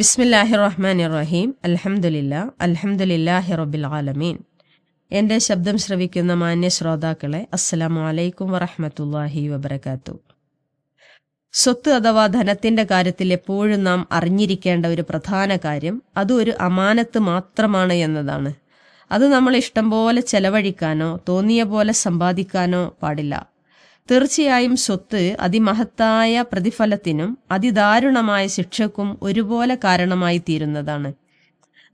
ബിസ്മില്ലാഹി റഹ്മാൻ റഹീം അലഹമുല്ല അൽഹംദുലില്ലാഹി റബ്ബിൽ ആലമീൻ. എന്റെ ശബ്ദം ശ്രവിക്കുന്ന മാന്യ ശ്രോതാക്കളെ അസ്സലാമു അലൈക്കും വറഹമത്തല്ലാഹി വബർക്കാത്തു സ്വത്ത് അഥവാ ധനത്തിന്റെ കാര്യത്തിൽ എപ്പോഴും നാം അറിഞ്ഞിരിക്കേണ്ട ഒരു പ്രധാന കാര്യം അത് ഒരു അമാനത്ത് മാത്രമാണ് എന്നതാണ്. അത് നമ്മൾ ഇഷ്ടം പോലെ ചെലവഴിക്കാനോ തോന്നിയ പോലെ സമ്പാദിക്കാനോ പാടില്ല. തീർച്ചയായും സ്വത്ത് അതിമഹത്തായ പ്രതിഫലത്തിനും അതിദാരുണമായ ശിക്ഷക്കും ഒരുപോലെ കാരണമായി തീരുന്നതാണ്.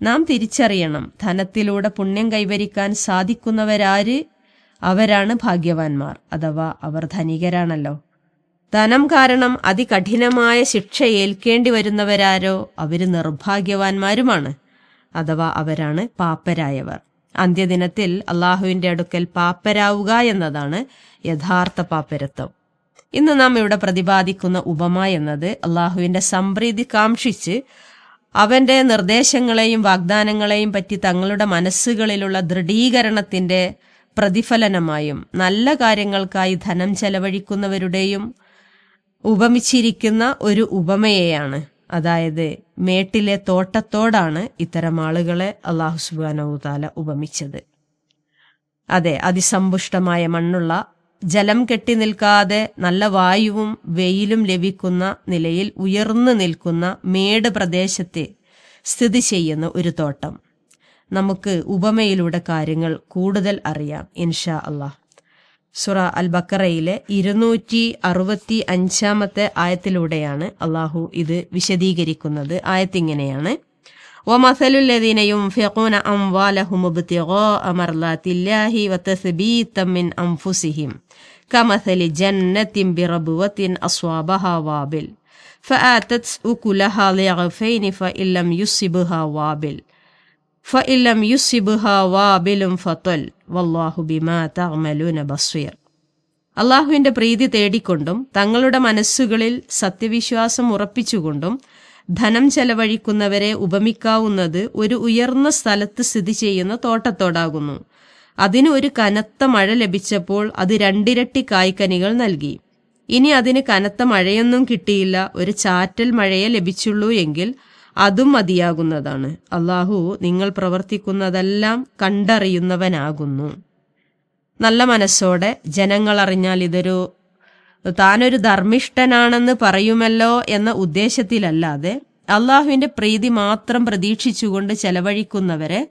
നാം തിരിച്ചറിയണം ധനത്തിലൂടെ പുണ്യം കൈവരിക്കാൻ സാധിക്കുന്നവരാര്? അവരാണ് ഭാഗ്യവാന്മാർ അഥവാ അവർ ധനികരാണല്ലോ. ധനം കാരണം അതികഠിനമായ ശിക്ഷ ഏൽക്കേണ്ടി വരുന്നവരാരോ? അവർ നിർഭാഗ്യവാന്മാരുമാണ് അഥവാ അവരാണ് പാപ്പരായവർ. അന്ത്യദിനത്തിൽ അള്ളാഹുവിന്റെ അടുക്കൽ പാപ്പരാവുക എന്നതാണ് യഥാർത്ഥ പാപ്പരത്വം. ഇന്ന് നാം ഇവിടെ പ്രതിപാദിക്കുന്ന ഉപമ എന്നത് അള്ളാഹുവിന്റെ സംപ്രീതി കാംക്ഷിച്ച് അവന്റെ നിർദ്ദേശങ്ങളെയും വാഗ്ദാനങ്ങളെയും പറ്റി തങ്ങളുടെ മനസ്സുകളിലുള്ള ദൃഢീകരണത്തിന്റെ പ്രതിഫലനമായും നല്ല കാര്യങ്ങൾക്കായി ധനം ചെലവഴിക്കുന്നവരുടെയും ഉപമിച്ചിരിക്കുന്ന ഒരു ഉപമയെയാണ്. അതായത് മേട്ടിലെ തോട്ടത്തോടാണ് ഇത്തരം ആളുകളെ അള്ളാഹു സുബാനവുതാല ഉപമിച്ചത്. അതെ അതിസമ്പുഷ്ടമായ മണ്ണുള്ള ജലം കെട്ടി നിൽക്കാതെ നല്ല വായുവും വെയിലും ലഭിക്കുന്ന നിലയിൽ ഉയർന്നു നിൽക്കുന്ന മേട് പ്രദേശത്തെ സ്ഥിതി ചെയ്യുന്ന ഒരു തോട്ടം. നമുക്ക് ഉപമയിലൂടെ കാര്യങ്ങൾ കൂടുതൽ അറിയാം ഇൻഷാ അള്ളാഹ്. സുറ അൽ ബക്കറയിലെ ഇരുന്നൂറ്റി അറുപത്തി അഞ്ചാമത്തെ ആയത്തിലൂടെയാണ് അള്ളാഹു ഇത് വിശദീകരിക്കുന്നത്. ആയത്തിങ്ങനെയാണ്. ومثل الذين ينفقون أموالهم ابتغاء مرضات الله وتثبيتا من أنفسهم كمثل جنة بربوة أصابها وابل فآتت أكلها ضعفين فإن لم يصبها وابل فإن لم يصبها وابل فطل والله بما تعملون بصير അള്ളാഹുവിന്റെ പ്രീതി തേടിക്കൊണ്ടും തങ്ങളുടെ മനസ്സുകളിൽ സത്യവിശ്വാസം ഉറപ്പിച്ചുകൊണ്ടും ധനം ചെലവഴിക്കുന്നവരെ ഉപമിക്കാവുന്നത് ഒരു ഉയർന്ന സ്ഥലത്ത് സ്ഥിതി ചെയ്യുന്ന തോട്ടത്തോടാകുന്നു. അതിന് ഒരു കനത്ത മഴ ലഭിച്ചപ്പോൾ അത് രണ്ടിരട്ടി കായ്ക്കനികൾ നൽകി. ഇനി അതിന് കനത്ത മഴയൊന്നും കിട്ടിയില്ല. ഒരു ചാറ്റൽ മഴയെ ലഭിച്ചുള്ളൂ എങ്കിൽ അതും മതിയാകുന്നതാണ്. അള്ളാഹു നിങ്ങൾ പ്രവർത്തിക്കുന്നതെല്ലാം കണ്ടറിയുന്നവനാകുന്നു. നല്ല മനസ്സോടെ ജനങ്ങൾ അറിഞ്ഞാൽ ഇതൊരു താനൊരു ധർമ്മിഷ്ഠനാണെന്ന് പറയുമല്ലോ എന്ന ഉദ്ദേശത്തിലല്ലാതെ അള്ളാഹുവിന്റെ പ്രീതി മാത്രം പ്രതീക്ഷിച്ചുകൊണ്ട് ചെലവഴിക്കുന്നവരെ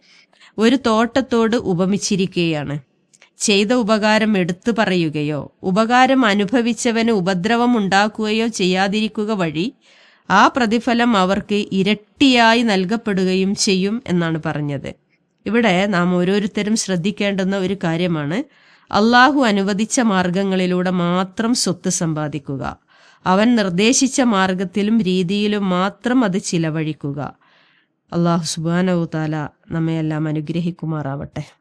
ഒരു തോട്ടത്തോട് ഉപമിച്ചിരിക്കുകയാണ്. ചെയ്ത ഉപകാരം എടുത്തു പറയുകയോ ഉപകാരം അനുഭവിച്ചവന് ഉപദ്രവം ഉണ്ടാക്കുകയോ ചെയ്യാതിരിക്കുക വഴി ആ പ്രതിഫലം അവർക്ക് ഇരട്ടിയായി നൽകപ്പെടുകയും ചെയ്യും എന്നാണ് പറഞ്ഞത്. ഇവിടെ നാം ഓരോരുത്തരും ശ്രദ്ധിക്കേണ്ടുന്ന ഒരു കാര്യമാണ്. അള്ളാഹു അനുവദിച്ച മാർഗങ്ങളിലൂടെ മാത്രം സ്വത്ത് സമ്പാദിക്കുക. അവൻ നിർദ്ദേശിച്ച മാർഗത്തിലും രീതിയിലും മാത്രം അത് ചിലവഴിക്കുക. അള്ളാഹു സുബാനവു താല നമ്മയെല്ലാം അനുഗ്രഹിക്കുമാറാവട്ടെ.